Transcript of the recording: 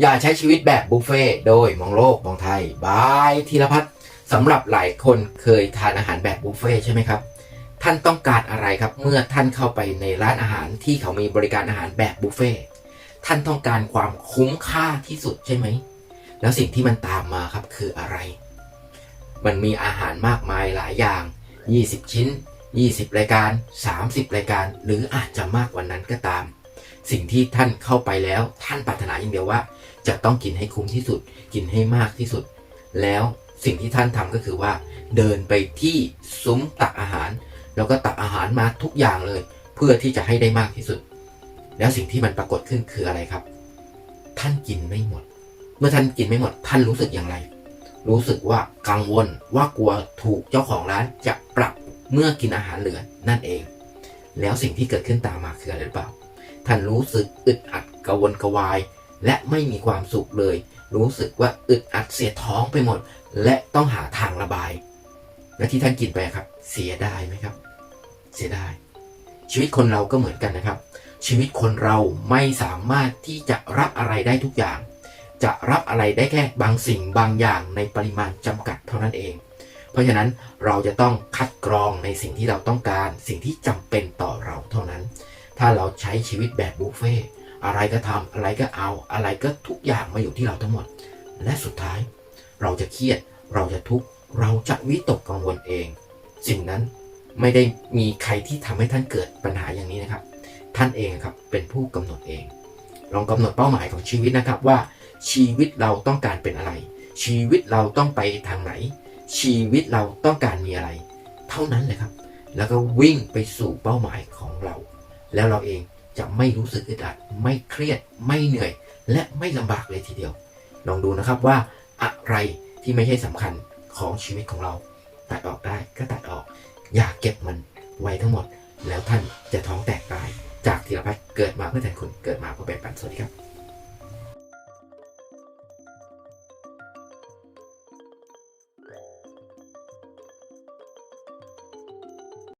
อย่าใช้ชีวิตแบบบุฟเฟ่โดยมองโลกมองไทยบายธีรพัฒน์สำหรับหลายคนเคยทานอาหารแบบบุฟเฟ่ใช่ไหมครับ ท่านต้องการอะไรครับเมื่อท่านเข้าไปในร้านอาหารที่เขามีบริการอาหารแบบบุฟเฟ่ท่านต้องการความคุ้มค่าที่สุดใช่ไหม แล้วสิ่งที่มันตามมาครับคืออะไร มันมีอาหารมากมายหลายอย่าง 20 ชิ้น 20 รายการ 30 รายการ หรืออาจจะมากกว่านั้นก็ตาม สิ่งที่ท่านเข้าไปแล้ว ท่านปรารถนาอย่างเดียวว่า จะต้องกินให้คุ้มที่สุด กินให้มากที่สุด แล้วสิ่งที่ท่านทำก็คือว่า เดินไปที่ซุ้มตักอาหาร แล้วก็ตักอาหารมาทุกอย่างเลย เพื่อที่จะให้ได้มากที่สุด แล้วสิ่งที่มันปรากฏขึ้นคืออะไรครับ ท่านกินไม่หมด เมื่อท่านกินไม่หมด ท่านรู้สึกอย่างไร รู้สึกว่ากังวลว่ากลัวถูกเจ้าของร้านจะปรับเมื่อกินอาหารเหลือนั่นเอง แล้วสิ่งที่เกิดขึ้นตามมาคืออะไรหรือเปล่า ท่านรู้สึกอึดอัดกระวนกระวาย และไม่มีความสุขเลย รู้สึกว่าอึดอัดเสียท้องไปหมด และต้องหาทางระบาย และที่ท่านกินไปครับ เสียดายไหมครับ เสียดาย ชีวิตคนเราก็เหมือนกันนะครับ ชีวิตคนเราไม่สามารถที่จะรับอะไรได้ทุกอย่าง จะรับอะไรได้แค่บางสิ่งบางอย่างในปริมาณจำกัดเท่านั้นเองเพราะฉะนั้นเราจะต้องคัดกรองในสิ่งที่เราต้องการ สิ่งที่จำเป็นต่อเรา ถ้าเราใช้ชีวิตแบบบุฟเฟ่อะไรก็ทำอะไรก็เอา อะไรก็ทุกอย่างมาอยู่ที่เราทั้งหมด และสุดท้าย เราจะเครียด เราจะทุกข์เราจะวิตกกังวลเอง สิ่งนั้นไม่ได้มีใครที่ทำให้ท่านเกิดปัญหาอย่างนี้นะครับ ท่านเองครับเป็นผู้กำหนดเอง ลองกำหนดเป้าหมายของชีวิตนะครับว่า ชีวิตเราต้องการเป็นอะไร ชีวิตเราต้องไปทางไหน ชีวิตเราต้องการมีอะไร เท่านั้นเลยครับ แล้วก็วิ่งไปสู่เป้าหมายของเรา แล้วเราเองจะไม่รู้สึกอึดอัด ไม่เครียด ไม่เหนื่อย และไม่ลำบากเลยทีเดียว ลองดูนะครับว่าอะไรที่ไม่ใช่สำคัญของชีวิตของเรา ตัดออกได้ก็ตัดออก อย่าเก็บมันไว้ทั้งหมด แล้วท่านจะท้องแตกตาย จากธีรพัฒน์เกิดมาเพื่อแทนคุณเกิดมาเพื่อแบ่งปันสวัสดีครับ